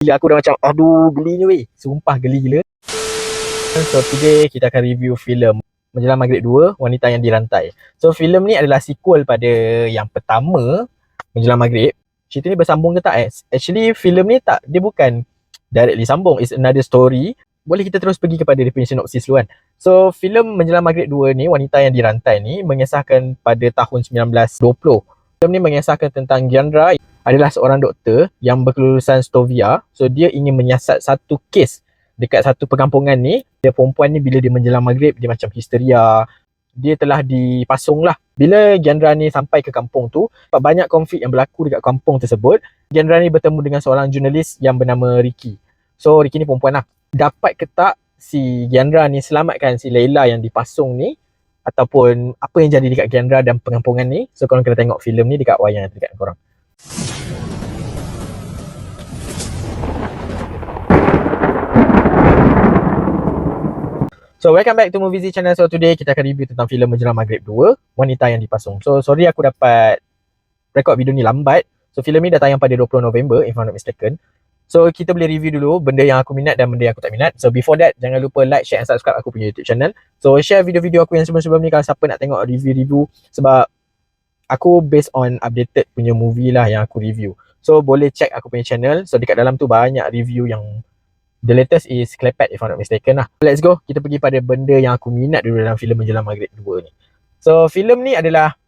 Gila aku dah macam aduh gelinya weh. Sumpah geli gila. So today kita akan review filem Menjelang Maghrib 2 Wanita yang Dirantai. So filem ni adalah sequel pada yang pertama Menjelang Maghrib. Cerita ni bersambung ke tak eh? Actually filem ni tak dia bukan directly sambung. It's another story. Boleh kita terus pergi kepada dia punya synopsis dulu kan. So filem Menjelang Maghrib 2 ni Wanita yang Dirantai ni mengisahkan pada tahun 1920. Filem ni mengisahkan tentang Giandra adalah seorang doktor yang berkelulusan Stovia. So dia ingin menyiasat satu kes dekat satu perkampungan ni. Dia perempuan ni bila dia menjelang maghrib dia macam histeria. Dia telah dipasung lah. Bila Giandra ni sampai ke kampung tu, banyak konflik yang berlaku dekat kampung tersebut. Giandra ni bertemu dengan seorang jurnalis yang bernama Ricky. So Ricky ni perempuan lah. Dapat ke tak si Giandra ni selamatkan si Leila yang dipasung ni ataupun apa yang jadi dekat Giandra dan pengampungan ni. So korang kena tengok filem ni dekat wayang yang dekat korang. So welcome back to Movie Z channel. So today kita akan review tentang filem Menjelang Maghrib 2, Wanita yang Dipasung. So sorry aku dapat record video ni lambat. So filem ni dah tayang pada 20 November if I'm not mistaken. So kita boleh review dulu benda yang aku minat dan benda yang aku tak minat. So before that jangan lupa like, share and subscribe aku punya YouTube channel. So share video-video aku yang sebelum-sebelum ni kalau siapa nak tengok review-review sebab aku based on updated punya movie lah yang aku review. So boleh check aku punya channel. So dekat dalam tu banyak review yang The latest is Klepat if I'm not mistaken lah. Let's go. Kita pergi pada benda yang aku minat dulu dalam filem Menjelang Maghrib 2 ni. So filem ni adalah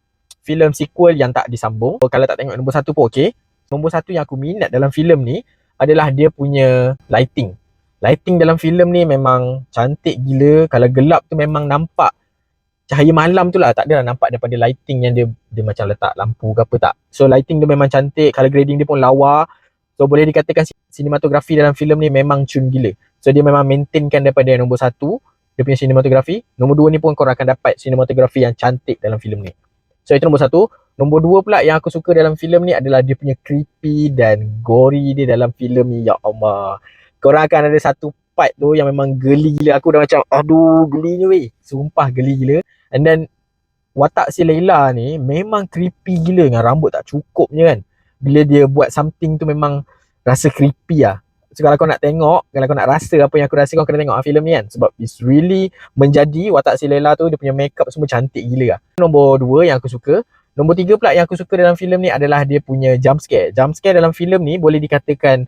filem sequel yang tak disambung. So, kalau tak tengok nombor satu pun okay. Nombor satu yang aku minat dalam filem ni adalah dia punya lighting. Lighting dalam filem ni memang cantik gila. Kalau gelap tu memang nampak cahaya malam tu lah. Tak adalah nampak daripada lighting yang dia dia macam letak lampu ke apa tak. So lighting dia memang cantik. Color grading dia pun lawa. So boleh dikatakan sinematografi dalam filem ni memang cun gila. So dia memang maintainkan daripada nombor satu, dia punya sinematografi. Nombor dua ni pun korang akan dapat sinematografi yang cantik dalam filem ni. So itu nombor satu. Nombor dua pula yang aku suka dalam filem ni adalah dia punya creepy dan gory dia dalam filem ni. Ya Allah. Korang akan ada satu part tu yang memang geli gila. Aku dah macam aduh gelinya weh. Sumpah geli gila. And then watak si Leila ni memang creepy gila dengan rambut tak cukupnya kan bila dia buat something tu memang rasa creepy lah. So kalau kau nak tengok, kalau kau nak rasa apa yang aku rasa kau kena tengok lah filem ni kan. Sebab it's really menjadi watak si Lela tu dia punya makeup semua cantik gila lah. Nombor dua yang aku suka. Nombor tiga pula yang aku suka dalam filem ni adalah dia punya jump scare. Jump scare dalam filem ni boleh dikatakan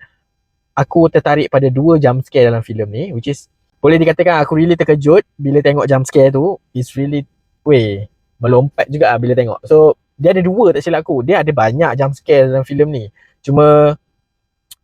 aku tertarik pada dua jump scare dalam filem ni. Which is boleh dikatakan aku really terkejut bila tengok jump scare tu. It's really, weh, melompat juga lah bila tengok. So dia ada dua tak silap aku. Dia ada banyak jump scare dalam filem ni. Cuma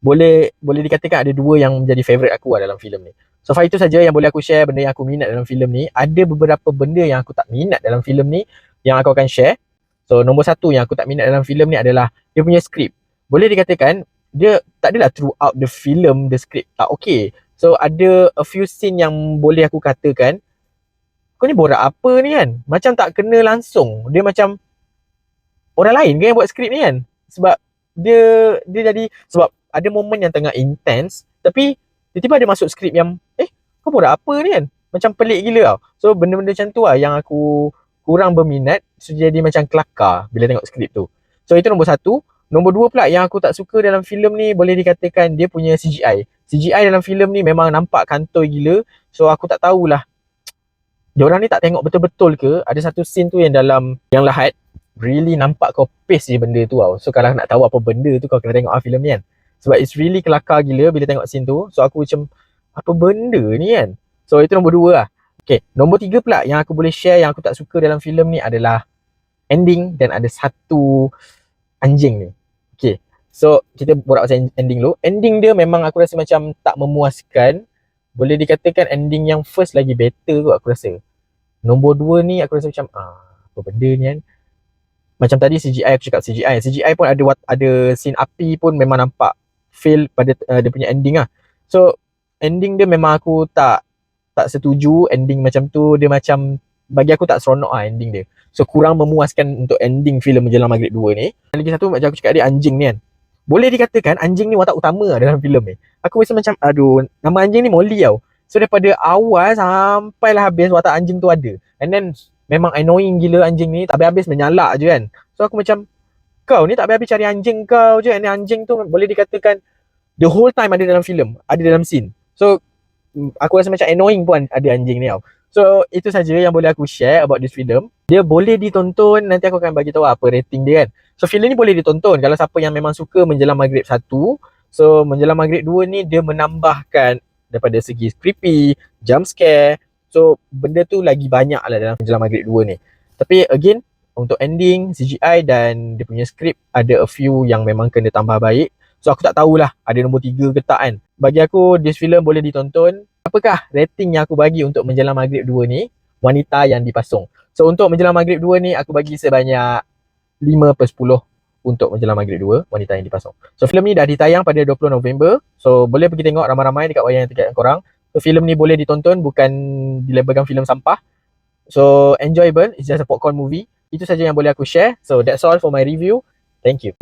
boleh boleh dikatakan ada dua yang menjadi favorite aku lah dalam filem ni. So far itu saja yang boleh aku share benda yang aku minat dalam filem ni. Ada beberapa benda yang aku tak minat dalam filem ni yang aku akan share. So nombor satu yang aku tak minat dalam filem ni adalah dia punya skrip. Boleh dikatakan dia tak adalah throughout the film the script tak okay. So ada a few scene yang boleh aku katakan kau ni borak apa ni kan? Macam tak kena langsung. Dia macam orang lain ke yang buat skrip ni kan? Sebab dia dia jadi sebab ada momen yang tengah intense tapi tiba-tiba ada masuk skrip yang eh kau buat apa ni kan? Macam pelik gila tau. So benda-benda macam tu lah yang aku kurang berminat. So jadi macam kelakar bila tengok skrip tu. So itu nombor satu. Nombor dua pula yang aku tak suka dalam filem ni boleh dikatakan dia punya CGI CGI dalam filem ni memang nampak kantoi gila. So aku tak tahulah. Dia orang ni tak tengok betul-betul ke? Ada satu scene tu yang dalam yang lahat really nampak kau paste je benda tu tau. So kalau nak tahu apa benda tu kau kena tengok ah filem ni kan. Sebab it's really kelakar gila bila tengok scene tu. So aku macam apa benda ni kan. So itu nombor dua lah. Okay, nombor tiga pula yang aku boleh share yang aku tak suka dalam filem ni adalah ending dan ada satu anjing ni. Okay, so kita borak pasal ending dulu. Ending dia memang aku rasa macam tak memuaskan. Boleh dikatakan ending yang first lagi better tu aku rasa. Nombor dua ni aku rasa macam ah apa benda ni kan macam tadi CGI aku cakap CGI CGI pun ada ada scene api pun memang nampak fail pada uh, dia punya ending lah. So ending dia memang aku tak tak setuju ending macam tu. Dia macam bagi aku tak seronok lah ending dia. So kurang memuaskan untuk ending filem Menjelang Maghrib 2 ni. Lagi satu macam aku cakap dia anjing ni kan. Boleh dikatakan anjing ni watak utama lah dalam filem ni. Aku rasa macam aduh nama anjing ni Molly tau. So daripada awal sampailah habis watak anjing tu ada. And then memang annoying gila anjing ni tak habis-habis menyalak je kan so aku macam kau ni tak habis-habis cari anjing kau je ni anjing tu boleh dikatakan the whole time ada dalam filem, ada dalam scene. So mm, aku rasa macam annoying pun ada anjing ni tau. So itu saja yang boleh aku share about this film. Dia boleh ditonton, nanti aku akan bagi tahu apa rating dia kan. So filem ni boleh ditonton kalau siapa yang memang suka Menjelang Maghrib 1. So Menjelang Maghrib 2 ni dia menambahkan daripada segi creepy, jump scare. So benda tu lagi banyak lah dalam Menjelang Maghrib 2 ni. Tapi again untuk ending, CGI dan dia punya skrip ada a few yang memang kena tambah baik. So aku tak tahulah ada nombor 3 ke tak kan. Bagi aku this film boleh ditonton apakah rating yang aku bagi untuk Menjelang Maghrib 2 ni wanita yang dipasung. So untuk Menjelang Maghrib 2 ni aku bagi sebanyak 5 per 10 untuk Menjelang Maghrib 2 wanita yang dipasung. So filem ni dah ditayang pada 20 November. So boleh pergi tengok ramai-ramai dekat wayang tiket korang. So filem ni boleh ditonton bukan dilabelkan filem sampah. So enjoyable, it's just a popcorn movie. Itu saja yang boleh aku share. So that's all for my review. Thank you.